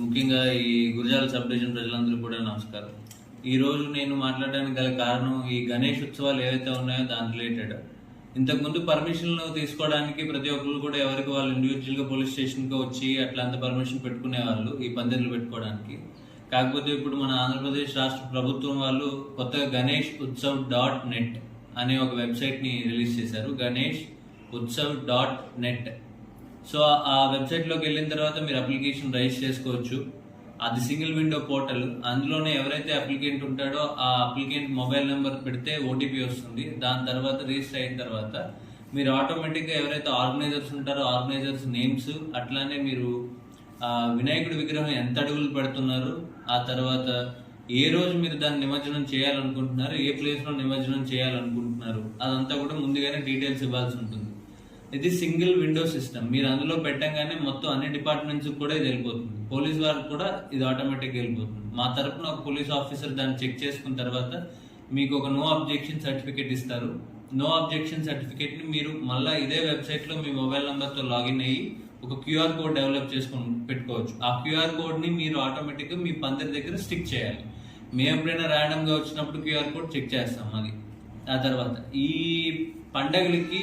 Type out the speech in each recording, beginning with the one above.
ముఖ్యంగా ఈ Gurazala sub division ప్రజలందరూ కూడా నమస్కారం. ఈ రోజు నేను మాట్లాడడానికి గల కారణం ఈ గణేష్ ఉత్సవాలు ఏవైతే ఉన్నాయో దాని రిలేటెడ్. ఇంతకుముందు పర్మిషన్లు తీసుకోవడానికి ప్రతి ఒక్కరు కూడా ఎవరికి వాళ్ళు ఇండివిజువల్గా పోలీస్ స్టేషన్కి వచ్చి అట్లా అంత పర్మిషన్ పెట్టుకునే వాళ్ళు ఈ పందిర్లు పెట్టుకోవడానికి. కాకపోతే ఇప్పుడు మన ఆంధ్రప్రదేశ్ రాష్ట్ర ప్రభుత్వం వాళ్ళు కొత్తగా గణేష్ ఉత్సవ్ డాట్ నెట్ అనే ఒక వెబ్సైట్ని రిలీజ్ చేశారు. Ganesh Utsav dot net. So ఆ వెబ్సైట్లోకి వెళ్ళిన తర్వాత మీరు అప్లికేషన్ రైజ్ చేసుకోవచ్చు. అది సింగిల్ విండో పోర్టల్ అందులోనే ఎవరైతే అప్లికెంట్ ఉంటాడో ఆ అప్లికెంట్ మొబైల్ నెంబర్ పెడితే ఓటీపీ వస్తుంది. దాని తర్వాత రిజిస్టర్ అయిన తర్వాత మీరు ఆటోమేటిక్గా ఎవరైతే ఆర్గనైజర్స్ ఉంటారో ఆర్గనైజర్స్ నేమ్స్ అట్లానే మీరు ఆ వినాయకుడి విగ్రహం ఎంత అడుగులు పెడుతున్నారు ఆ తర్వాత ఏ రోజు మీరు దాన్ని నిమజ్జనం చేయాలనుకుంటున్నారు ఏ ప్లేస్లో నిమజ్జనం చేయాలనుకుంటున్నారు అదంతా కూడా ముందుగానే డీటెయిల్స్ ఇవ్వాల్సి ఉంటుంది. ఇది సింగిల్ విండో సిస్టమ్. మీరు అందులో పెట్టంగానే మొత్తం అన్ని డిపార్ట్మెంట్స్ కూడా ఇది వెళ్ళిపోతుంది. పోలీస్ వారికి కూడా ఇది ఆటోమేటిక్గా వెళ్ళిపోతుంది. మా తరపున ఒక పోలీస్ ఆఫీసర్ దాన్ని చెక్ చేసుకున్న తర్వాత మీకు ఒక నో అబ్జెక్షన్ సర్టిఫికేట్ ఇస్తారు. నో అబ్జెక్షన్ సర్టిఫికేట్ని మీరు మళ్ళీ ఇదే వెబ్సైట్లో మీ మొబైల్ నెంబర్తో లాగిన్ అయ్యి ఒక క్యూఆర్ కోడ్ డెవలప్ చేసుకొని పెట్టుకోవచ్చు. ఆ క్యూఆర్ కోడ్ని మీరు ఆటోమేటిక్గా మీ పందిరి దగ్గర స్టిక్ చేయాలి. మేము ఎప్పుడైనా ర్యాండమ్గా వచ్చినప్పుడు క్యూఆర్ కోడ్ చెక్ చేస్తాం అది. ఆ తర్వాత ఈ పండగలకి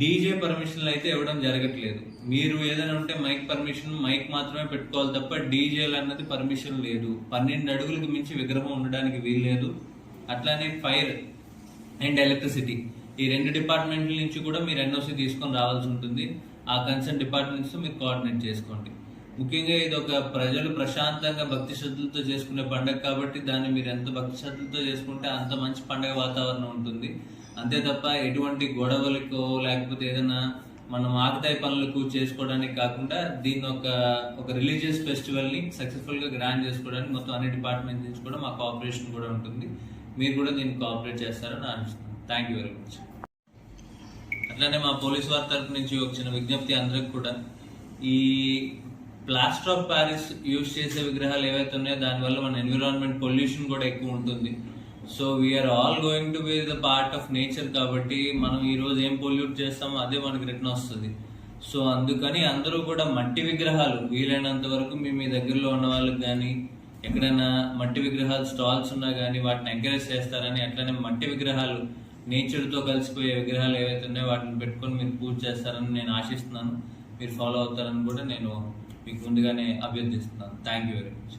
డీజే పర్మిషన్లు అయితే ఇవ్వడం జరగట్లేదు. మీరు ఏదైనా ఉంటే మైక్ పర్మిషన్ మైక్ మాత్రమే పెట్టుకోవాలి తప్ప డీజేలు అన్నది పర్మిషన్ లేదు. పన్నెండు అడుగులకు మించి విగ్రహం ఉండడానికి వీల్లేదు. అట్లానే ఫైర్ అండ్ ఎలక్ట్రిసిటీ ఈ రెండు డిపార్ట్మెంట్ల నుంచి కూడా మీరు ఎన్ఓసి తీసుకొని రావాల్సి ఉంటుంది. ఆ కన్సర్న్ డిపార్ట్మెంట్స్ మీరు కోఆర్డినేట్ చేసుకోండి. ముఖ్యంగా ఇది ఒక ప్రజలు ప్రశాంతంగా భక్తి శ్రద్ధలతో చేసుకునే పండుగ కాబట్టి దాన్ని మీరు ఎంత భక్తి శ్రద్ధలతో చేసుకుంటే అంత మంచి పండుగ వాతావరణం ఉంటుంది. అంతే తప్ప ఎటువంటి గొడవలకో లేకపోతే ఏదైనా మనం ఆగతాయి పనులకు చేసుకోవడానికి కాకుండా దీన్ని ఒక ఒక రిలీజియస్ ఫెస్టివల్ని సక్సెస్ఫుల్గా గ్రాండ్ చేసుకోవడానికి మొత్తం అన్ని డిపార్ట్మెంట్ నుంచి కూడా మా కోఆపరేషన్ కూడా ఉంటుంది. మీరు కూడా దీన్ని కోఆపరేట్ చేస్తారని అనిపిస్తుంది థ్యాంక్ యూ వెరీ మచ్ అట్లానే మా పోలీస్ వారి తరపు నుంచి వచ్చిన విజ్ఞప్తి అందరికి కూడా. ఈ ప్లాస్టర్ ఆఫ్ ప్యారిస్ యూజ్ చేసే విగ్రహాలు ఏవైతే ఉన్నాయో దానివల్ల మన ఎన్విరాన్మెంట్ పొల్యూషన్ కూడా ఎక్కువ ఉంటుంది. So we are all going to be the part of nature కాబట్టి మనం ఈరోజు ఏం పొల్యూట్ చేస్తామో అదే మనకి రిటర్న్ వస్తుంది. సో అందుకని అందరూ కూడా మట్టి విగ్రహాలు వీలైనంత వరకు మీ మీ దగ్గరలో ఉన్న వాళ్ళకి కానీ ఎక్కడైనా మట్టి విగ్రహాలు స్టాల్స్ ఉన్నా కానీ వాటిని ఎంకరేజ్ చేస్తారని అట్లనే మట్టి విగ్రహాలు నేచర్తో కలిసిపోయే విగ్రహాలు ఏవైతే ఉన్నాయో వాటిని పెట్టుకొని మీరు పూజ చేస్తారని నేను ఆశిస్తున్నాను. మీరు ఫాలో అవుతారని కూడా నేను మీకు ముందుగానే అభ్యర్థిస్తున్నాను. Thank you very much